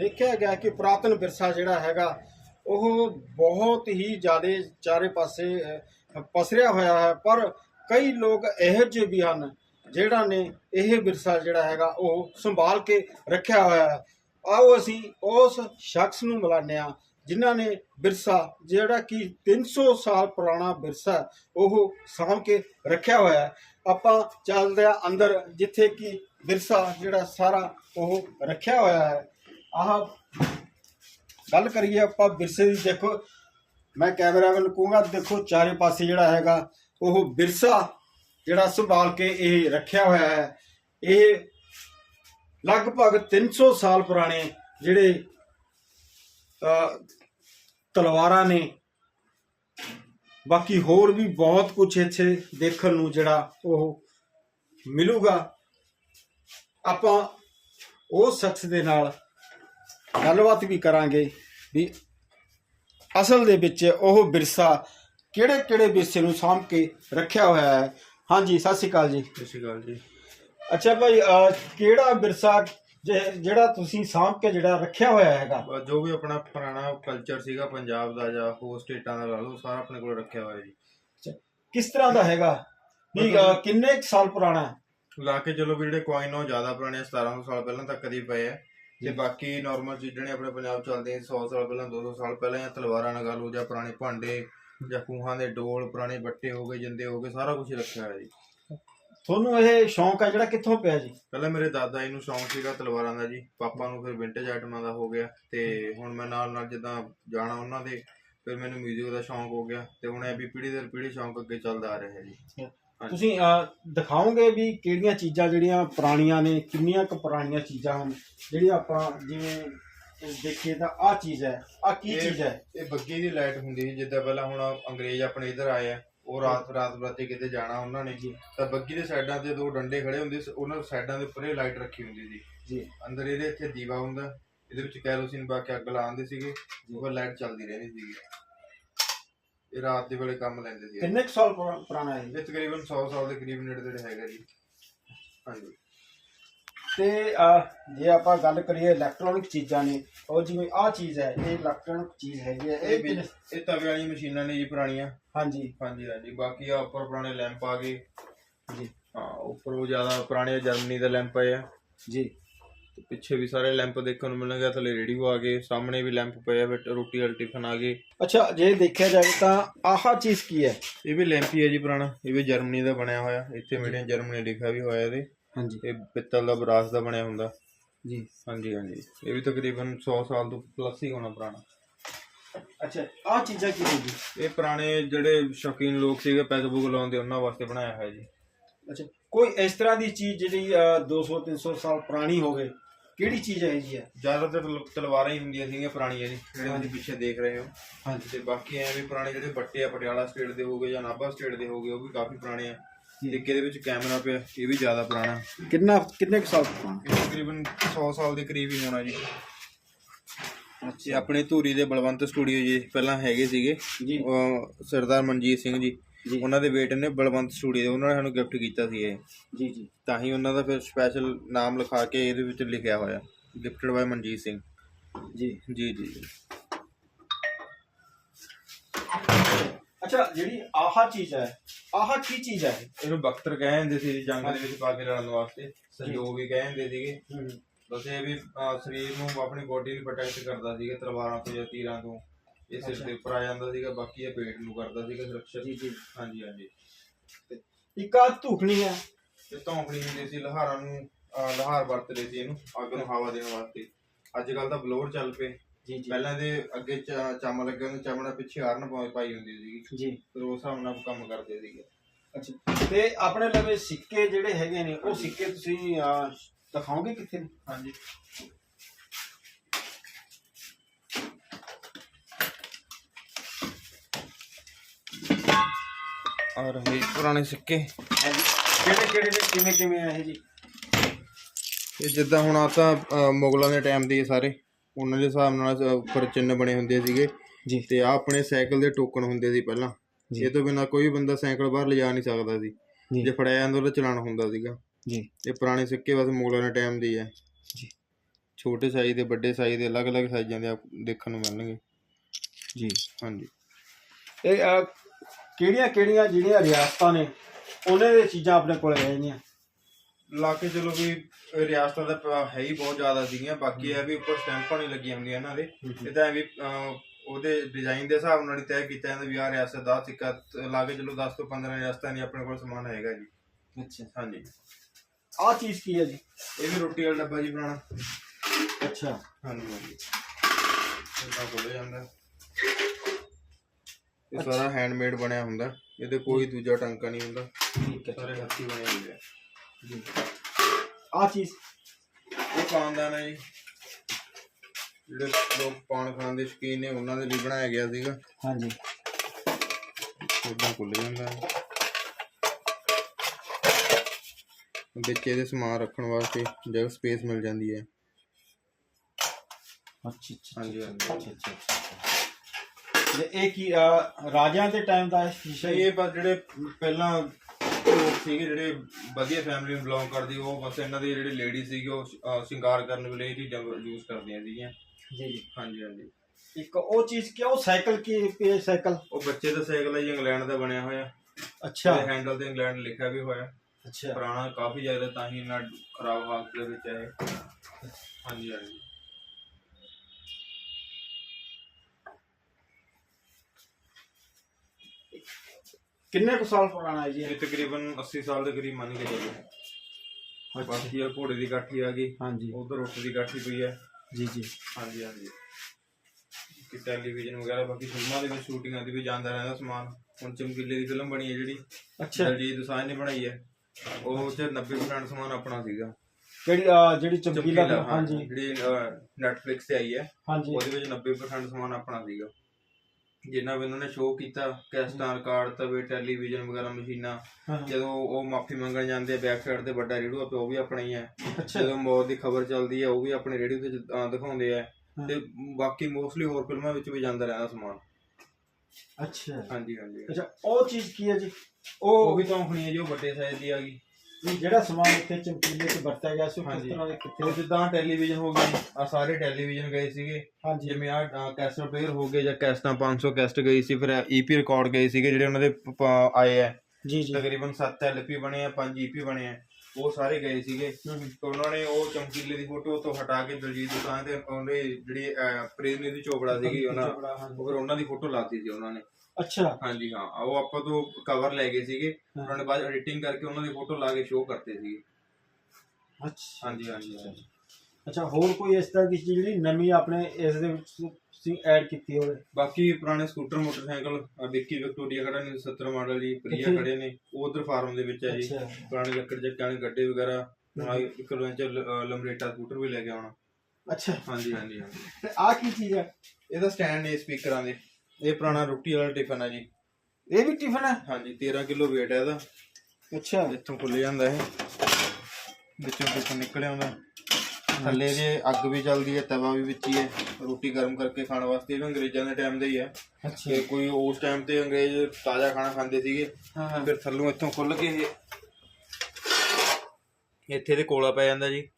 ਦੇਖਿਆ ਗਿਆ ਕਿ ਪੁਰਾਤਨ ਵਿਰਸਾ ਜਿਹੜਾ ਹੈਗਾ, ਉਹ ਬਹੁਤ ਹੀ ਜ਼ਿਆਦਾ ਚਾਰੇ ਪਾਸੇ ਪਸਰਿਆ ਹੋਇਆ ਹੈ। ਪਰ ਕਈ ਲੋਕ ਇਹੋ ਜਿਹੇ ਵੀ ਹਨ, ਜਿਹੜਾ ਨੇ ਇਹ ਵਿਰਸਾ ਜਿਹੜਾ ਹੈਗਾ, ਉਹ ਸੰਭਾਲ ਕੇ ਰੱਖਿਆ ਹੋਇਆ ਹੈ। ਆਓ ਅਸੀਂ ਉਸ ਸ਼ਖਸ ਨੂੰ ਮਿਲਾਨੇ ਆ ਜਿਨ੍ਹਾਂ ਨੇ ਵਿਰਸਾ, ਜਿਹੜਾ ਕਿ 300 ਸਾਲ ਪੁਰਾਣਾ ਵਿਰਸਾ ਉਹ ਸਾਂਭ ਕੇ ਰੱਖਿਆ ਹੋਇਆ ਹੈ। ਆਪਾਂ ਚੱਲਦੇ ਆ ਅੰਦਰ, ਜਿੱਥੇ ਕਿ ਵਿਰਸਾ ਜਿਹੜਾ ਸਾਰਾ ਉਹ ਰੱਖਿਆ ਹੋਇਆ ਹੈ। ਆਹ ਗੱਲ ਕਰੀਏ ਆਪਾਂ ਵਿਰਸੇ ਦੀ, ਦੇਖੋ, ਮੈਂ ਕੈਮਰਾਮੈਨ ਕਹੂੰਗਾ, ਦੇਖੋ, ਚਾਰੇ ਪਾਸੇ ਜਿਹੜਾ ਹੈਗਾ, ਉਹ ਵਿਰਸਾ ਜਿਹੜਾ ਸੰਭਾਲ ਕੇ ਇਹ ਰੱਖਿਆ ਹੋਇਆ ਹੈ। ਇਹ ਲਗਭਗ 300 ਸਾਲ ਪੁਰਾਣੇ ਜਿਹੜੇ ਤਲਵਾਰਾਂ ਨੇ, ਬਾਕੀ ਹੋਰ ਵੀ ਬਹੁਤ ਕੁਝ ਇੱਥੇ ਦੇਖਣ ਨੂੰ ਜਿਹੜਾ ਉਹ ਮਿਲੂਗਾ। ਆਪਾਂ ਉਸ ਸ਼ਖਸ ਦੇ ਨਾਲ ਗੱਲਬਾਤ ਵੀ ਕਰਾਂਗੇ ਵੀ ਅਸਲ ਦੇ ਵਿੱਚ ਉਹ ਵਿਰਸਾ ਕਿਹੜੇ ਕਿਹੜੇ ਵਿਰਸੇ ਨੂੰ ਸਾਂਭ ਕੇ ਰੱਖਿਆ ਹੋਇਆ ਹੈ? ਹਾਂਜੀ ਸਤਿ ਸ਼੍ਰੀ ਅਕਾਲ ਜੀ। ਸਤਿ ਸ਼੍ਰੀ ਅਕਾਲ ਜੀ। ਅੱਛਾ ਭਾਈ ਅਹ, ਕਿਹੜਾ ਵਿਰਸਾ ਜਿਹੜਾ ਤੁਸੀਂ ਸਾਂਭ ਕੇ ਜਿਹੜਾ ਰੱਖਿਆ ਹੋਇਆ ਹੈਗਾ? ਜੋ ਵੀ ਆਪਣਾ ਪੁਰਾਣਾ ਕਲਚਰ ਸੀਗਾ ਪੰਜਾਬ ਦਾ ਜਾਂ ਹੋਰ ਸਟੇਟਾਂ ਦਾ ਲਾ ਲਓ ਸਾਰਾ ਆਪਣੇ ਕੋਲ ਰੱਖਿਆ ਹੋਇਆ ਜੀ। ਕਿਸ ਤਰ੍ਹਾਂ ਦਾ ਹੈਗਾ? ਵੀ ਅਹ, ਕਿੰਨੇ ਕੁ ਸਾਲ ਪੁਰਾਣਾ? ਹੈ? ਲਾ ਕੇ ਚਲੋ ਵੀ ਜਿਹੜੇ ਕੋਇਨ ਉਹ ਜ਼ਿਆਦਾ ਪੁਰਾਣੇ ਆ, 1700 ਸਾਲ ਪਹਿਲਾਂ ਤੱਕ ਦੀ ਪਏ ਆ। ਤੇ ਬਾਕੀ ਨਾਰਮਲ ਚੀਜ਼ਾਂ ਨੇ ਆਪਣੇ ਪੰਜਾਬ ਚੱਲਦੇ 100 ਸਾਲ ਪਹਿਲਾਂ 200 ਸਾਲ ਪਹਿਲਾਂ ਜਾਂ ਤਲਵਾਰਾਂ ਨਾਲ ਲਓ ਜਾਂ ਪੁਰਾਣੇ ਭਾਂਡੇ ਜਾਂ ਖੂਹਾਂ ਦੇ ਡੋਲ ਪੁਰਾਣੇ ਬੱਟੇ ਹੋ ਗਏ ਜਿੰਦੇ ਹੋ ਗਏ ਸਾਰਾ ਕੁਝ ਰੱਖਿਆ ਹੋਇਆ ਜੀ। ਤੁਹਾਨੂੰ ਇਹ ਸ਼ੌਂਕ ਹੈ ਜਿਹੜਾ ਕਿੱਥੋਂ ਪਿਆ ਜੀ? ਪਹਿਲਾਂ ਮੇਰੇ ਦਾਦਾ ਜੀ ਨੂੰ ਸ਼ੌਂਕ ਸੀਗਾ ਤਲਵਾਰਾਂ ਦਾ ਜੀ ਪਾਪਾ ਨੂੰ ਫਿਰ ਵਿੰਟੇਜ ਆਈਟਮਾਂ ਦਾ ਹੋ ਗਿਆ ਤੇ ਹੁਣ ਮੈਂ ਨਾਲ ਨਾਲ ਜਿੱਦਾਂ ਜਾਣਾ ਉਹਨਾਂ ਦੇ ਫਿਰ ਮੈਨੂੰ 뮤직 ਦਾ ਸ਼ੌਂਕ ਹੋ ਗਿਆ ਤੇ ਹੁਣ ਇਹ ਵੀ ਪੀੜ੍ਹੀ ਦਰ ਪੀੜ੍ਹੀ ਸ਼ੌਂਕ ਅੱਗੇ ਚੱਲਦਾ ਆ ਰਿਹਾ ਹੈ ਜੀ ਤੁਸੀਂ ਦਿਖਾਓਗੇ ਵੀ ਕਿਹੜੀਆਂ ਚੀਜ਼ਾਂ ਜਿਹੜੀਆਂ ਪੁਰਾਣੀਆਂ ਨੇ ਕਿੰਨੀਆਂ ਕੁ ਪੁਰਾਣੀਆਂ ਚੀਜ਼ਾਂ ਹਨ ਜਿਹੜੀਆਂ ਆਪਾਂ ਜਿਵੇਂ ਦੇਖੀਏ ਤਾਂ ਆਹ ਚੀਜ਼ ਹੈ ਆਹ ਕੀ ਚੀਜ਼ ਹੈ? ਇਹ ਬੱਗੀ ਦੀ ਲਾਈਟ ਹੁੰਦੀ ਸੀ ਜਿੱਦਾਂ ਪਹਿਲਾਂ ਹੁਣ ਅੰਗਰੇਜ਼ ਆਪਣੇ ਇੱਧਰ ਆਏ ਆ ਉਹ ਰਾਤ ਰਾਤ ਬਰਾਤੇ ਕਿਤੇ ਜਾਣਾ ਉਹਨਾਂ ਨੇ ਜੀ ਤਾਂ ਬੱਗੀ ਦੇ ਸਾਈਡਾਂ ਤੇ ਦੋ ਡੰਡੇ ਖੜੇ ਹੁੰਦੇ ਸੀ ਉਹਨਾਂ ਸਾਈਡਾਂ ਦੇ ਉੱਪਰ ਇਹ ਲਾਈਟ ਰੱਖੀ ਹੁੰਦੀ ਸੀ। ਜੀ। ਅੰਦਰ ਇਹਦੇ ਇੱਥੇ ਦੀਵਾ ਹੁੰਦਾ ਇਹਦੇ ਵਿੱਚ ਕੈਰੋਸਿਨ ਪਾ ਕੇ ਅੱਗ ਲਾਉਂਦੇ ਸੀਗੇ ਉਹ ਲਾਈਟ ਚੱਲਦੀ ਰਹਿੰਦੀ ਸੀਗੀ। ਇਹ ਰਾਤ ਦੇ ਵੇਲੇ ਕੰਮ ਲੈਂਦੇ ਸੀ। ਕਿੰਨੇ ਕੁ ਸਾਲ ਪੁਰਾ- ਪੁਰਾਣਾ ਹੈ ਇਹ ਤਕਰੀਬਨ 100 ਸਾਲ ਦੇ ਕਰੀਬ ਨੇੜੇ ਤੇੜੇ ਹੈਗਾ ਜੀ। ਹਾਂਜੀ। ਤੇ ਅਹ, ਜੇ ਆਪਾਂ ਗੱਲ ਕਰੀਏ ਇਲੈਕਟ੍ਰੋਨਿਕ ਚੀਜ਼ਾਂ ਨੇ ਉਹ ਜਿਵੇਂ ਆਹ ਚੀਜ਼ ਹੈ ਇਹ ਇਲੈਕਟ੍ਰੋਨਿਕ ਚੀਜ਼ ਹੈਗੀ ਹੈ ਇਹ ਇਹ ਵੀ ਕਿੰਨੇ- ਇਹ ਤਵੇ ਵਾਲੀਆਂ ਮਸ਼ੀਨਾਂ ਨੇ ਜੀ ਪੁਰਾਣੀਆਂ। ਹਾਂਜੀ। ਹਾਂਜੀ ਹਾਂਜੀ। ਬਾਕੀ ਆ ਉੱਪਰ ਪੁਰਾਣੇ ਲੈਂਪ ਆ ਗਏ। ਜੀ। ਹਾਂ ਉੱਪਰ ਉਹ ਜ਼ਿਆਦਾ ਪੁਰਾਣੇ ਜਰਮਨੀ ਦੇ ਲੈਂਪ ਆ। ਜੀ। ਤੇ ਪਿੱਛੇ ਵੀ ਸਾਰੇ ਲੈਂਪ ਦੇਖਣ ਨੂੰ ਮਿਲਣਗੇ ਥੱਲੇ ਰੇਡੀਓ ਆ ਗਏ ਸਾਹਮਣੇ ਵੀ ਲੈਂਪ ਪਏ ਆ ਫਿਰ ਰੋਟੀ ਵਾਲੇ ਟਿਫਨ ਆ ਗਏ ਅੱਛਾ ਜੇ ਦੇਖਿਆ ਜਾਵੇ ਤਾਂ ਆਹ ਚੀਜ਼ ਕੀ ਹੈ? ਇਹ ਵੀ ਲੈਂਪ ਹੀ ਹੈ ਜੀ ਪੁਰਾਣਾ ਇਹ ਵੀ ਜਰਮਨੀ ਦਾ ਬਣਿਆ ਹੋਇਆ ਇੱਥੇ ਮੇਡ ਜਰਮਨੀ ਲਿਖਿਆ ਵੀ ਹੋਇਆ ਇਹਦੇ। ਹਾਂਜੀ। ਇਹ ਪਿੱਤਲ ਦਾ ਬਰਾਸ ਦਾ ਬਣਿਆ ਹੁੰਦਾ। ਜੀ। ਹਾਂਜੀ ਹਾਂਜੀ। ਇਹ ਵੀ ਤਕਰੀਬਨ 100 ਸਾਲ ਤੋਂ ਪਲੱਸ ਹੀ ਹੋਣਾ ਪੁਰਾਣਾ। ਅੱਛਾ ਆਹ ਚੀਜ਼ਾਂ ਕੀ ਹੋਗੀ ਇਹ ਪੁਰਾਣੇ ਜਿਹੜੇ ਸ਼ੌਕੀਨ ਲੋਕ ਸੀਗੇ ਪੈਗ ਪੁਗ ਲਾਉਂਦੇ ਉਹਨਾਂ ਵਾਸਤੇ ਬਣਾਇਆ ਹੋਇਆ ਜੀ। ਅੱਛਾ ਕੋਈ ਇਸ ਤਰ੍ਹਾਂ ਦੀ ਚੀਜ਼ ਜਿਹੜੀ 200 300 ਸਾਲ ਪੁਰਾਣੀ ਹੋਵੇ ਕਿਹੜੀ ਚੀਜ਼ ਹੈ ਜੀ ਹੈ ਜ਼ਿਆਦਾਤਰ ਤਲ- ਤਲਵਾਰਾਂ ਹੀ ਹੁੰਦੀਆਂ ਸੀਗੀਆਂ ਪੁਰਾਣੀਆਂ ਜੀ ਜਿਹੜੇ ਤੁਸੀਂ ਪਿੱਛੇ ਦੇਖ ਰਹੇ ਹੋ। ਹਾਂਜੀ। ਤੇ ਬਾਕੀ ਐ ਵੀ ਪੁਰਾਣੇ ਜਿਹੜੇ ਬੱਟੇ ਆ ਪਟਿਆਲਾ ਸਟੇਟ ਦੇ ਹੋਗੇ ਜਾਂ ਨਾਭਾ ਸਟੇਟ ਦੇ ਹੋਗੇ ਉਹ ਵੀ ਕਾਫੀ ਪੁਰਾਣੇ ਆ। ਜੀ। ਇੱਕ ਇਹਦੇ ਵਿੱਚ ਕੈਮਰਾ ਪਿਆ ਇਹ ਵੀ ਜ਼ਿਆਦਾ ਪੁਰਾਣਾ। ਕਿੰਨਾ ਕਿੰਨੇ ਕੁ ਸਾਲ ਪੁਰਾਣਾ? ਇਹ ਤਕਰੀਬਨ 100 ਸਾਲ ਦੇ ਕਰੀਬ ਹੀ ਹੋਣਾ ਜੀ। ਤੇ ਅੱਛਾ ਆਪਣੇ ਧੂਰੀ ਦੇ ਬਲਵੰਤ ਸਟੂਡੀਓ ਜੀ ਪਹਿਲਾਂ ਹੈਗੇ ਸੀਗੇ ਜੀ। ਅਹ ਸਰਦਾਰ ਮਨਜੀਤ ਸਿੰਘ ਜੀ। ਜੀ। ਉਹਨਾਂ ਦੇ ਬੇਟੇ ਨੇ ਬਲਵੰਤ ਸਟੂਡੀਓ ਉਹਨਾਂ ਨੇ ਸਾਨੂੰ ਗਿਫਟ ਕੀਤਾ ਸੀ ਇਹ। ਜੀ ਜੀ। ਤਾਂ ਹੀ ਉਹਨਾਂ ਦਾ ਫਿਰ ਸਪੈਸ਼ਲ ਨਾਮ ਲਿਖਾ ਕੇ ਇਹਦੇ ਵਿੱਚ ਲਿਖਿਆ ਹੋਇਆ। Gifted by Manjit Singh. ਜੀ। ਜੀ ਜੀ ਜੀ। ਅੱਛਾ ਜਿਹੜੀ ਆਹ ਚੀਜ਼ ਹੈ ਆਹ ਕੀ ਚੀਜ਼ ਹੈ? ਇਹਨੂੰ ਬਖਤਰ ਕਹਿ ਜਾਂਦੇ ਸੀ ਜੰਗ ਦੇ ਵਿੱਚ ਪਾ ਕੇ ਲੜਨ ਵਾਸਤੇ। ਸੰਜੋਗ ਵੀ ਕਹਿ ਜਾਂਦੇ ਸੀਗੇ। ਹੂੰ। ਬਸ ਇਹ ਵੀ ਅਹ, ਸਰੀਰ ਨੂੰ ਆਪਣੀ ਬੋਡੀ ਨੂੰ ਪ੍ਰੋਟੈਕਟ ਕਰਦਾ ਸੀਗਾ ਤਲਵਾਰਾਂ ਤੋਂ ਜਾਂ ਤੀਰਾਂ ਤੋਂ। ਇਹ ਸਿਰ ਦੇ ਉੱਪਰ ਆ ਜਾਂਦਾ ਸੀਗਾ ਬਾਕੀ ਇਹ ਪੇਟ ਨੂੰ ਕਰਦਾ ਸੀਗਾ ਸੁਰੱਖਿਆ ਜੀ ਜੀ। ਹਾਂਜੀ ਹਾਂਜੀ। ਇੱਕ ਆ ਧੂਖਣੀ ਹੈ। ਤੇ ਧੌਂਕਣੀ ਹੁੰਦੀ ਸੀ ਲਹਾਰਾਂ ਨੂੰ ਅਹ, ਲਹਾਰ ਵਰਤਦੇ ਸੀ ਇਹਨੂੰ ਅੱਗ ਨੂੰ ਹਵਾ ਦੇਣ ਵਾਸਤੇ। ਅੱਜ ਕੱਲ ਤਾਂ ਬਲੋਰ ਚੱਲ ਪਏ। ਜੀ ਜੀ। ਪਹਿਲਾਂ ਦੇ ਅੱਗੇ ਚ- ਚੰਮ ਲੱਗੇ ਹੁੰਦੇ ਚਮੜਾ ਪਿੱਛੇ ਹਾਰਨ ਪਾਈ- ਪਾਈ ਹੁੰਦੀ ਸੀਗੀ। ਜੀ। ਫਿਰ ਉਸ ਹਿਸਾਬ ਨਾਲ ਕੰਮ ਕਰਦੇ ਸੀਗੇ। ਅੱਛਾ। ਤੇ ਆਪਣੇ ਲਵੇ ਸਿੱਕੇ ਜਿਹੜੇ ਹੈਗੇ ਨੇ ਉਹ ਸਿੱਕੇ ਤੁਸੀਂ ਅਹ, ਦਿਖਾਓਗੇ ਕਿੱਥੇ ਨੇ? ਹਾਂਜੀ। ਔਰ ਇਹ ਪੁਰਾਣੇ ਸਿੱਕੇ। ਕਿਹੜੇ ਕਿਹੜੇ ਨੇ ਕਿਵੇਂ ਕਿਵੇਂ ਆ ਇਹ ਜੀ? ਇਹ ਜਿੱਦਾਂ ਹੁਣ ਆ ਤਾਂ ਅ, ਮੁਗਲਾਂ ਦੇ ਟਾਈਮ ਦੇ ਸਾਰੇ ਉਹਨਾਂ ਦੇ ਹਿਸਾਬ ਨਾਲ ਉੱਪਰ ਚਿੰਨ੍ਹ ਬਣੇ ਹੁੰਦੇ ਸੀਗੇ। ਜੀ। ਤੇ ਆ ਆਪਣੇ ਸਾਈਕਲ ਦੇ ਟੋਕਨ ਹੁੰਦੇ ਸੀ ਪਹਿਲਾਂ। ਜੀ। ਇਹ ਤੋਂ ਬਿਨਾ ਕੋਈ ਬੰਦਾ ਸਾਈਕਲ ਬਾਹਰ ਲਿਜਾ ਨਹੀਂ ਸਕਦਾ ਸੀ। ਜੀ। ਜੇ ਫੜਿਆ ਜਾਂਦਾ ਉਹਦਾ ਚਲਾਨ ਹੁੰਦਾ ਸੀਗਾ। ਜੀ। ਇਹ ਪੁਰਾਣੇ ਸਿੱਕੇ ਬਸ ਮੁਗਲਾਂ ਦੇ ਟਾਈਮ ਦੇ ਹੀ ਆ। ਜੀ। ਛੋਟੇ ਸਾਈਜ਼ ਦੇ ਵੱਡੇ ਸਾਈਜ਼ ਦੇ ਅਲੱਗ-ਅਲੱਗ ਸਾਈਜ਼ਾਂ ਦੇ ਆਪ ਦੇਖਣ ਨੂੰ ਮਿਲਣਗੇ। ਜੀ। ਹਾਂਜੀ। ਇਹ ਕਿਹੜੀਆਂ ਕਿਹੜੀਆਂ ਜਿਹੜੀਆਂ ਰਿਆਸਤਾਂ ਨੇ ਉਹਨਾਂ ਦੇ ਚੀਜ਼ਾਂ ਆਪਣੇ ਕੋਲ ਰਹਿ ਗਈਆਂ। ਲਾ ਕੇ ਚਲੋ ਵੀ ਇਹ ਰਿਆਸਤਾਂ ਦਾ ਪ- ਹੈ ਹੀ ਬਹੁਤ ਜ਼ਿਆਦਾ ਸੀਗੀਆਂ ਬਾਕੀ ਇਹ ਵੀ ਉੱਪਰ ਸਟੈਂਪਾਂ ਨਹੀਂ ਲੱਗੀਆਂ ਹੁੰਦੀਆਂ ਇਹਨਾਂ ਦੇ। ਇਹ ਤਾਂ ਅਹ, ਉਹਦੇ ਡਿਜ਼ਾਈਨ ਦੇ ਹਿਸਾਬ ਨਾਲ ਹੀ ਤੈਅ ਕੀਤਾ ਜਾਂਦਾ ਵੀ ਆਹ ਰਿਆਸਤ ਦਾ ਸਿੱਕਾ ਤ- ਲਾ ਕੇ ਚਲੋ 10 ਤੋਂ 15 ਰਿਆਸਤਾਂ ਦੀ ਆਪਣੇ ਕੋਲ ਸਮਾਨ ਹੈਗਾ ਜੀ। ਅੱਛਾ। ਹਾਂਜੀ। ਆਹ ਚੀਜ਼ ਕੀ ਹੈ ਜੀ? ਇਹ ਵੀ ਰੋਟੀ ਵਾਲਾ ਡੱਬਾ ਜੀ ਬਣਾਉਣਾ। ਅੱਛਾ। ਹਾਂਜੀ ਹਾਂਜੀ। ਇਹਦਾ ਖੁੱਲ ਜਾਂਦਾ। ਇਹ ਸਾਰਾ ਹੈਂਡਮੇਡ ਬਣਿਆ ਹੁੰਦਾ। ਇਹਦੇ ਕੋਈ ਦੂਜਾ ਟਾਂਕਾ ਨਹੀਂ ਹੁੰਦਾ। ਠੀਕ ਹੈ ਸਾਰੇ ਹੱਥੀ ਬਣੇ ਹੁੰਦੇ ਆ ਜੀ। ਆਹ ਚੀਜ਼। ਇਹ ਪਾਉਂਦਾਨ ਹੈ ਜੀ। ਜਿਹੜੇ ਲੋਕ ਪਾਣ ਖਾਣ ਦੇ ਸ਼ੌਕੀਨ ਨੇ ਉਹਨਾਂ ਦੇ ਲਈ ਬਣਾਇਆ ਗਿਆ ਸੀਗਾ। ਹਾਂਜੀ। ਉਦਾਂ ਖੁੱਲ ਜਾਂਦਾ ਵਿੱਚ ਇਹਦੇ ਸਮਾਨ ਰੱਖਣ ਵਾਸਤੇ ਜਗ੍ਹਾ ਸਪੇਸ ਮਿਲ ਜਾਂਦੀ ਹੈ। ਅੱਛਾ ਅੱਛਾ ਹਾਂਜੀ, ਹਾਂਜੀ। ਅੱਛਾ। ਤੇ ਇਹ ਕੀ ਅਹ, ਰਾਜਿਆਂ ਦੇ ਟਾਈਮ ਦਾ ਇਹ ਸ਼ੀਸ਼ਾ ਹੀ? ਇਹ ਬਸ ਜਿਹੜੇ ਪਹਿਲਾਂ ਲੋਕ ਸੀਗੇ ਜਿਹੜੇ ਵਧੀਆ ਫੈਮਿਲੀ ਨੂੰ ਬਿਲੋਂਗ ਕਰਦੇ ਉਹ ਬਸ ਇਹਨਾਂ ਦੇ ਜਿਹੜੇ ਲੇਡੀ ਸੀਗੇ ਉਹ ਅਹ, ਸ਼ਿੰਗਾਰ ਕਰਨ ਵੇਲੇ ਇਹ ਚੀਜ਼ਾਂ ਯੂਜ਼ ਕਰਦੀਆਂ ਸੀਗੀਆਂ। ਜੀ ਜੀ। ਹਾਂਜੀ ਹਾਂਜੀ। ਇੱਕ ਉਹ ਚੀਜ਼ ਕੀ ਉਹ ਸਾਈਕਲ ਕੀ ਪੇ ਸਾਈਕਲ ਉਹ ਬੱਚੇ ਦਾ ਸਾਈਕਲ ਹੈ ਜੀ ਇੰਗਲੈਂਡ ਦਾ ਬਣਿਆ ਹੋਇਆ। ਅੱਛਾ। ਤੇ ਹੈਂਡਲ ਤੇ ਇੰਗਲੈਂਡ ਲਿਖਿਆ ਵੀ ਹੋਇਆ। ਅੱਛਾ। ਪੁਰਾਣਾ ਕਾਫੀ ਜ਼ਿਆਦਾ ਤਾਂ ਹੀ ਇੰਨਾ ਖਰਾਬ ਹਾਲਤ ਦੇ ਵਿੱਚ ਹੈ ਇਹ। ਹਾਂਜੀ ਹਾਂਜੀ। ਕਿੰਨੇ ਕੁ ਸਾਲ ਪੁਰਾਣਾ ਹੈ ਜੀ ਇਹ? ਇਹ? ਤਕਰੀਬਨ 80 ਸਾਲ ਦੇ ਕਰੀਬ ਮੰਨ ਕੇ ਚੱਲੋ। ਅੱਛਾ। ਬਾਕੀ ਇਹ ਘੋੜੇ ਦੀ ਕਾਠੀ ਆ ਗਈ। ਹਾਂਜੀ। ਉਧਰ ਉੱਠ ਦੀ ਕਾਠੀ ਪਈ ਹੈ। ਜੀ ਜੀ। ਹਾਂਜੀ ਹਾਂਜੀ। ਕਿ ਟੈਲੀਵਿਜ਼ਨ ਵਗੈਰਾ ਬਾਕੀ ਫਿਲਮਾਂ ਦੇ ਵਿੱਚ ਸ਼ੂਟਿੰਗਾਂ ਦੀ ਵੀ ਜਾਂਦਾ ਰਹਿੰਦਾ ਸਮਾਨ। ਹੁਣ ਚਮਕੀਲੇ ਦੀ ਫਿਲਮ ਬਣੀ ਹੈ ਜਿਹੜੀ। ਅੱਛਾ। ਦਲਜੀਤ ਦੋਸਾਂਝ ਨੇ ਬਣਾਈ ਹੈ। ਉਹ ਚ 90% ਸਮਾਨ ਆਪਣਾ ਸੀਗਾ। ਕਿਹੜੀ ਅਹ, ਜਿਹੜੀ ਚਮਕੀਲਾ ਹਾਂਜੀ। ਜਿਹੜੀ ਨੈਟਫਲਿਕਸ ਤੇ ਆਈ ਹੈ। ਹਾਂਜੀ। ਉਹਦੇ ਵਿੱਚ 90% ਸਮਾਨ ਆਪਣਾ ਸੀਗਾ। ਜਿੰਨਾ ਵੀ ਉਹਨਾਂ ਨੇ ਸ਼ੋਅ ਕੀਤਾ ਕੈਸਟਾਂ ਰਿਕਾਰਡ ਤਵੇ ਟੈਲੀਵਿਜ਼ਨ ਵਗੈਰਾ ਮਸ਼ੀਨਾਂ। ਜਦੋਂ ਉਹ ਮਾਫੀ ਮੰਗਣ ਜਾਂਦੇ ਆ ਬੈਕ ਸਾਈਡ ਤੇ ਵੱਡਾ ਰੇਡੀਓ ਤੇ ਉਹ ਵੀ ਆਪਣਾ ਹੀ ਹੈ ਜਦੋਂ ਮੌਤ ਦੀ ਖਬਰ ਚੱਲਦੀ ਹੈ ਉਹ ਵੀ ਆਪਣੇ ਰੇਡੀਓ ਤੇ ਜ- ਅਹ ਦਿਖਾਉਂਦੇ ਆ। ਤੇ ਬਾਕੀ ਮੋਸਟਲੀ ਹੋਰ ਫਿਲਮਾਂ ਵਿੱਚ ਵੀ ਜਾਂਦਾ ਰਹਿੰਦਾ ਸਮਾਨ। ਅੱਛਾ। ਹਾਂਜੀ ਹਾਂਜੀ। ਅੱਛਾ ਉਹ ਚੀਜ਼ ਕੀ ਹੈ ਜੀ? ਉਹ ਉਹ ਵੀ ਧੌਂਕਣੀ ਹੈ ਜੋ ਵੱਡੇ ਸਾਈਜ਼ ਦੀ ਆ ਗਈ। ਵੀ ਜਿਹੜਾ ਸਮਾਨ ਇੱਥੇ ਚਮਕੀਲੇ ਤੇ ਵਰਤਿਆ ਗਿਆ ਸੀ ਉਹ ਕਿਸ ਹਾਂਜੀ। ਤਰ੍ਹਾਂ ਦੇ ਕਿੱਥੇ ਜਿੱਦਾਂ ਟੈਲੀਵਿਜ਼ਨ ਹੋ ਗਏ ਆ ਸਾਰੇ ਟੈਲੀਵਿਜ਼ਨ ਗਏ ਸੀਗੇ ਹਾਂਜੀ ਜਿਵੇਂ ਆ ਕੈਸਟ ਪਲੇਅਰ ਹੋ ਗਏ ਜਾਂ ਕੈਸਟਾਂ 500 ਕੈਸਟ ਗਈ ਸੀ ਫਿਰ ਈਪੀ ਰਿਕਾਰਡ ਗਏ ਸੀਗੇ ਜਿਹੜੇ ਉਹਨਾਂ ਦੇ ਪ- ਪ- ਆਏ ਆ ਜੀ ਜੀ ਤਕਰੀਬਨ 7 ਐਲਪੀ ਬਣੇ ਆ 5 ਈਪੀ ਬਣੇ ਆ ਉਹ ਸਾਰੇ ਗਏ ਸੀਗੇ ਹੂੰ, ਹੂੰ। ਤੇ ਉਹਨਾਂ ਨੇ ਉਹ ਚਮਕੀਲੇ ਦੀ ਫੋਟੋ ਤੋਂ ਹਟਾ ਕੇ ਦਲਜੀਤ ਦੁਕਾਨ ਤੇ ਉਹਦੇ ਜਿਹੜੀ ਪ੍ਰੇਮਨੀ ਚੋਪੜਾ ਸੀਗੀ ਉਹਨਾਂ ਚੋਪੜਾ, ਹਾਂਜੀ। ਉਹ ਫਿਰ ਉਹਨਾਂ ਦੀ ਫੋਟੋ ਲਾਤੀ ਸੀ ਉਹਨਾਂ ਨੇ ਅੱਛਾ। ਹਾਂਜੀ ਹਾਂ। ਉਹ ਆਪਾਂ ਤੋਂ ਕਵਰ ਲੈ ਗਏ ਸੀਗੇ। ਉਹਨਾਂ ਨੇ ਬਾਅਦ ਐਡੀਟਿੰਗ ਕਰਕੇ ਉਹਨਾਂ ਦੀ ਫੋਟੋ ਲਾ ਕੇ ਸ਼ੋਅ ਕਰਤੇ ਸੀਗੇ। ਅੱਛਾ। ਹਾਂਜੀ ਹਾਂਜੀ ਹਾਂਜੀ। ਅੱਛਾ ਹੋਰ ਕੋਈ ਇਸ ਤਰ੍ਹਾਂ ਦੀ ਚੀਜ਼ ਜਿਹੜੀ ਨਵੀਂ ਆਪਣੇ ਇਸ ਦੇ ਵਿੱਚ ਤੁਸੀਂ ਐਡ ਕੀਤੀ ਹੋਵੇ? ਬਾਕੀ ਪੁਰਾਣੇ ਸਕੂਟਰ ਮੋਟਰਸਾਈਕਲ ਵਿੱਕੀ ਵਿਕਟੋਰੀਆ ਖੜਾ ਨੇ 70 ਮਾਡਲ ਜੀ ਪ੍ਰੀਆ? ਖੜੇ ਨੇ ਉਹ ਉਧਰ ਫਾਰਮ ਦੇ ਵਿੱਚ ਹੈ ਜੀ। ਅੱਛਾ। ਪੁਰਾਣੇ ਲੱਕੜ ਚੱਕਿਆਂ ਵਾਲੇ ਗੱਡੇ ਵਗੈਰਾ ਆ ਇੱਕ ਐਡਵੈਂਚਰ ਲੰਬਰੇਟਾ ਸਕੂਟਰ ਵੀ ਲੈ ਕੇ ਆਉਣਾ। ਅੱਛਾ। ਹਾਂਜੀ ਹਾਂਜੀ ਹਾਂਜੀ। ਤੇ ਕੀ ਚੀਜ਼ ਹੈ? ਇਹਦਾ ਸਟੈਂਡ ਨੇ ਸਪੀਕਰਾਂ ਦੇ। ਇਹ ਪੁਰਾਣਾ ਰੋਟੀ ਵਾਲਾ ਟਿਫਨ ਹੈ ਜੀ। ਇਹ ਵੀ ਟਿਫਨ ਹੈ ਹਾਂਜੀ 13 ਕਿਲੋ weight ਹੈ ਇਹਦਾ। ਅੱਛਾ। ਇੱਥੋਂ ਖੁੱਲ ਜਾਂਦਾ ਇਹ। ਵਿੱਚੋਂ ਟਿਫਨ ਨਿਕਲ ਆਉਂਦਾ। ਥੱਲੇ ਦੇ ਅੱਗ ਵੀ ਚੱਲਦੀ ਹੈ ਤਵਾ ਵੀ ਵਿੱਚ ਹੀ ਹੈ। ਰੋਟੀ ਗਰਮ ਕਰਕੇ ਖਾਣ ਵਾਸਤੇ ਇਹ ਅੰਗਰੇਜ਼ਾਂ ਦੇ ਟਾਈਮ ਦਾ ਹੀ ਹੈ ਅੱਛਾ। ਕੋਈ ਉਸ ਟਾਈਮ ਤੇ ਅੰਗਰੇਜ਼ ਤਾਜ਼ਾ ਖਾਣਾ ਖਾਂਦੇ ਸੀਗੇ। ਹਾਂ ਹਾਂ। ਫਿਰ ਥੱਲੋਂ ਇੱਥੋਂ ਖੁੱਲ ਕੇ ਇਹ ਇੱਥੇ ਦੇ ਕੋਲਾ ਪੈ ਜਾਂਦਾ ਜੀ।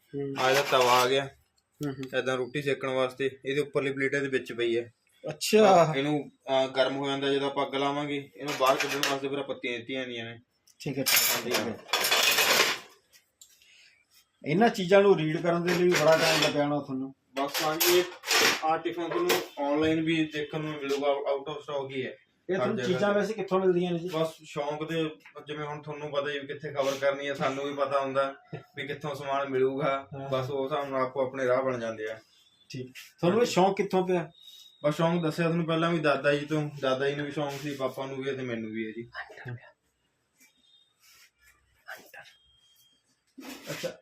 ਆ ਇਹਦਾ ਤਵਾ ਆ ਗਿਆ। ਹੂੰ, ਹੂੰ। ਐਦਾਂ ਰੋਟੀ ਸੇਕਣ ਵਾਸਤੇ। ਇਹਦੇ ਉੱਪਰਲੀ ਪਲੇਟ ਇਹਦੇ ਵਿੱਚ ਪਈ ਹੈ। ਅੱਛਾ। ਇਹਨੂੰ ਅਹ, ਗਰਮ ਹੋ ਜਾਂਦਾ ਜਦੋਂ ਆਪਾਂ ਅੱਗ ਲਾਵਾਂਗੇ ਇਹਨੂੰ ਬਾਹਰ ਕੱਢਣ ਵਾਸਤੇ ਫਿਰ ਆਹ ਪੱਤੀਆਂ ਦਿੱਤੀਆਂ ਜਾਂਦੀਆਂ ਨੇ। ਠੀਕ ਹੈ ਠੀਕ ਹੈ। ਇਹਨਾਂ ਚੀਜ਼ਾਂ ਨੂੰ ਰੀਡ ਕਰਨ ਦੇ ਲਈ ਵੀ ਬੜਾ ਟਾਈਮ ਲੱਗਿਆ ਹੋਣਾ ਤੁਹਾਨੂੰ। ਬਸ ਹਾਂਜੀ ਆਹ ਟਿਫਨ ਤੁਹਾਨੂੰ ਆਨਲਾਈਨ ਵੀ ਦੇਖਣ ਨੂੰ ਮਿਲੂਗਾ ਆਊਟ ਆਫ ਸਟਾਕ ਹੀ ਹੈ। ਇਹ ਹਰ ਤੁਹਾਨੂੰ ਜਗ੍ਹਾ ਚੀਜ਼ਾਂ ਤੇ। ਵੈਸੇ ਕਿੱਥੋਂ ਮਿਲਦੀਆਂ ਨੇ ਜੀ? ਬਸ ਸ਼ੌਂਕ ਦੇ ਜਿਵੇਂ ਹੁਣ ਤੁਹਾਨੂੰ ਪਤਾ ਹੀ ਵੀ ਕਿੱਥੇ ਖਬਰ ਕਰਨੀ ਹੈ ਸਾਨੂੰ ਵੀ ਪਤਾ ਹੁੰਦਾ ਵੀ ਕਿੱਥੋਂ ਸਮਾਨ ਮਿਲੂਗਾ। ਹਾਂ। ਬਸ ਉਹ ਹਿਸਾਬ ਨਾਲ ਆਪੋ ਆਪਣੇ ਰਾਹ ਬਣ ਜਾਂਦੇ ਆ। ਠੀਕ। ਤੁਹਾਨੂੰ ਇਹ ਸ਼ੌਂਕ ਕਿੱਥੋਂ ਪਿਆ? ਬਸ ਸ਼ੌਂਕ ਦੱਸਿਆ ਤੁਹਾਨੂੰ ਪਹਿਲਾਂ ਵੀ ਦਾਦਾ ਜੀ ਤੋਂ ਦਾਦਾ ਜੀ ਨੂੰ ਵੀ ਸ਼ੌਂਕ ਸੀ ਪਾਪਾ ਨੂੰ ਵੀ ਹੈ ਤੇ ਮੈਨੂੰ ਵੀ ਹੈ ਜੀ। ਅੱਛਾ।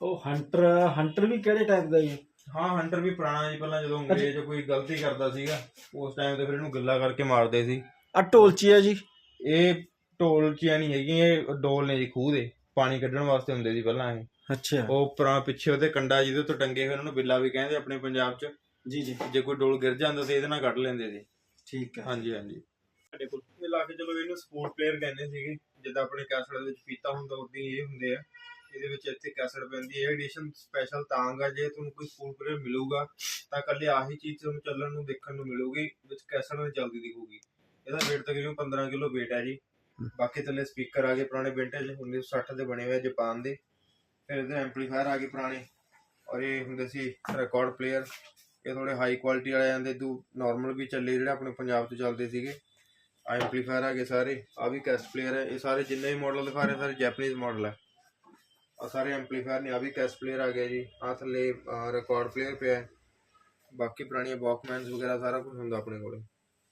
ਉਹ ਹੰਟਰ ਹੰਟਰ ਵੀ ਕਿਹੜੇ ਟਾਈਪ ਦਾ ਜੀ? ਹਾਂ ਹੰਟਰ ਵੀ ਪੁਰਾਣਾ ਜੀ ਪਹਿਲਾਂ ਜਦੋਂ ਅੰਗਰੇਜ਼ ਕੋਈ ਗਲਤੀ ਕਰਦਾ ਸੀਗਾ ਉਸ ਟਾਈਮ ਤੇ ਫਿਰ ਇਹਨੂੰ ਗੱਲਾਂ ਕਰਕੇ ਮਾਰਦੇ ਸੀ। ਆ ਢੋਲਚੀ ਹੈ ਜੀ? ਇਹ ਢੋਲ ਚੀਆਂ ਨਹੀਂ ਹੈਗੀਆਂ ਇਹ ਡੋਲ ਨੇ ਜੀ ਖੂਹ ਦੇ ਪਾਣੀ ਕੱਢਣ ਵਾਸਤੇ ਹੁੰਦੇ ਸੀ ਪਹਿਲਾਂ ਇਹ। ਅੱਛਾ। ਉਹ ਪੁਰਾ ਪਿੱਛੇ ਉਹਦੇ ਕੰਡਾ ਜਿਹਦੇ ਤੋਂ ਟੰਗੇ ਹੋਏ ਉਹਨਾਂ ਨੂੰ ਬਿੱਲਾ ਵੀ ਕਹਿੰਦੇ ਆਪਣੇ ਪੰਜਾਬ 'ਚ। ਜੀ ਜੀ। ਜੇ ਕੋਈ ਡੋਲ ਗਿਰ ਜਾਂਦਾ ਤੇ ਇਹਦੇ ਨਾਲ ਕੱਢ ਲੈਂਦੇ ਸੀ ਠੀਕ ਹੈ। ਹਾਂਜੀ ਹਾਂਜੀ। ਸਾਡੇ ਕੋਲ ਇਹ ਲਾ ਕੇ ਚਲੋ ਇਹਨੂੰ ਸਪੋਰਟ ਪਲੇਅਰ ਕਹਿੰਦੇ ਸੀਗੇ ਜਿੱਦਾਂ ਆਪਣੇ ਕੈਸਟ ਦੇ ਵਿੱਚ ਫੀਤਾ ਹੁੰਦਾ ਉਦਾਂ ਹੀ ਇਹ ਹੁੰਦੇ ਆ। ਇਹਦੇ ਵਿੱਚ ਇੱਥੇ ਕੈਸਟ ਪੈਂਦੀ ਹੈ। ਇਹ ਐਡੀਸ਼ਨ ਸਪੈਸ਼ਲ ਤਾਂ ਗਾ ਜੇ ਤੁਹਾਨੂੰ ਕੋਈ ਫੂਡ ਪਲੇਅਰ ਮਿਲੂਗਾ ਤਾਂ ਕੱਲੇ ਆਹੀ ਚੀਜ਼ ਤੁਹਾਨੂੰ ਚੱਲਣ ਨੂੰ ਦੇਖਣ ਨੂੰ ਮਿਲੂਗੀ ਵਿੱਚ ਕੈਸਟ ਨਾਲ ਜਲਦੀ ਦਿਖੂਗੀ। ਇਹਦਾ weight ਤਕਰੀਬਨ 15 ਕਿਲੋ weight ਹੈ ਜੀ। ਬਾਕੀ ਥੱਲੇ ਸਪੀਕਰ ਆ ਗਏ ਪੁਰਾਣੇ ਵਿੰਟੇਜ 1960 ਦੇ ਬਣੇ ਹੋਏ ਆ ਜਾਪਾਨ ਦੇ। ਫਿਰ ਇਹਦੇ ਐਂਪਲੀਫਾਇਰ ਆ ਗਏ ਪੁਰਾਣੇ। ਔਰ ਇਹ ਹੁੰਦੇ ਸੀ ਰਿਕਾਰਡ ਪਲੇਅਰ ਇਹ ਥੋੜੇ ਹਾਈ ਕੁਆਲਿਟੀ ਵਾਲੇ ਆਂਦੇ ਦੂ ਨਾਰਮਲ ਵੀ ਚੱਲੇ ਜਿਹੜੇ ਆਪਣੇ ਪੰਜਾਬ 'ਚ ਚੱਲਦੇ ਸੀਗੇ। ਐਂਪਲੀਫਾਇਰ ਆ ਗਏ ਸਾਰੇ ਆ ਵੀ ਕੈਸਟ ਪਲੇਅਰ ਹੈ। ਇਹ ਸਾਰੇ ਜਿੰਨੇ ਵੀ ਮਾਡਲ ਦਿਖਾ ਰਹੇ ਸਾਰੇ ਜੈਪਨੀਜ਼ ਮਾਡਲ ਹੈ। ਆ ਸਾਰੇ ਐਂਪਲੀਫਾਇਰ ਨੇ ਆ ਵੀ ਕੈਸਟ ਪਲੇਅਰ ਆ ਗਿਆ ਜੀ। ਆ ਥੱਲੇ ਰਿਕਾਰਡ ਪਲੇਅਰ ਪਿਆ ਹੈ। ਬਾਕੀ ਪੁਰਾਣੀਆਂ ਵਾਕਮੈਨਸ ਵਗੈਰਾ ਸਾਰਾ ਕੁਝ ਹੁੰਦਾ ਆਪਣੇ ਕੋਲ।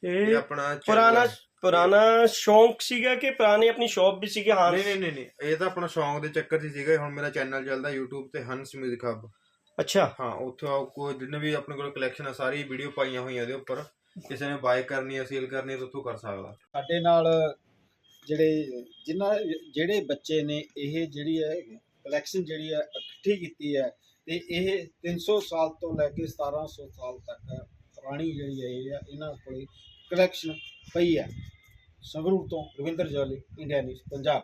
ਇਹ ਆਪਣਾ ਪੁਰਾਣਾ। ਪੁਰਾਣਾ ਸ਼ੌਂਕ ਸੀਗਾ ਕਿ ਪੁਰਾਣੀ ਆਪਣੀ ਸ਼ੌਪ ਵੀ ਸੀਗੀ ਹਾਂ ਨਹੀਂ ਨਹੀਂ ਨਹੀਂ। ਇਹ ਤਾਂ ਆਪਣਾ ਸ਼ੌਂਕ ਦੇ ਚੱਕਰ 'ਚ ਸੀਗਾ। ਹੁਣ ਮੇਰਾ ਚੈਨਲ ਚੱਲਦਾ YouTube ਤੇ ਹੰਸ ਮਿਊਜ਼ਿਕ ਹੱਬ ਅੱਛਾ। ਹਾਂ ਉੱਥੇ ਆ ਕੋਈ ਜਿੰਨੇ ਵੀ ਆਪਣੇ ਕੋਲ ਕਲੈਕਸ਼ਨ ਆ ਸਾਰੀ ਵੀਡੀਓ ਪਾਈਆਂ ਹੋਈਆਂ ਇਹਦੇ ਉੱਪਰ। ਕਿਸੇ ਨੇ ਬਾਏ ਕਰਨੀ ਹੈ ਸੇਲ ਕਰਨੀ ਹੈ ਤਾਂ ਉੱਥੋਂ ਕਰ ਸਕਦਾ। ਸਾਡੇ ਨਾਲ ਜਿਹੜੇ ਜਿਨ੍ਹਾਂ ਜਿਹੜੇ ਬੱਚੇ ਨੇ ਇਹ ਜਿਹੜੀ ਹੈ ਕਲੈਕਸ਼ਨ ਜਿਹੜੀ ਹੈ ਇਕੱਠੀ ਕੀਤੀ ਹੈ ਤੇ ਇਹ 300 ਸਾਲ ਤੋਂ ਲੈ ਕੇ 1700 ਸਾਲ ਤੱਕ ਪੁਰਾਣੀ ਜਿਹੜੀ ਹੈ ਇਹ ਆ, ਇਹਨਾਂ ਕੋਲੇ ਕਲੈਕਸ਼ਨ ਪਈ ਹੈ। ਸੰਗਰੂਰ ਤੋਂ ਰਵਿੰਦਰ ਜੋਲੀ ਇੰਡੀਆ ਨਿਊਜ਼ ਪੰਜਾਬ।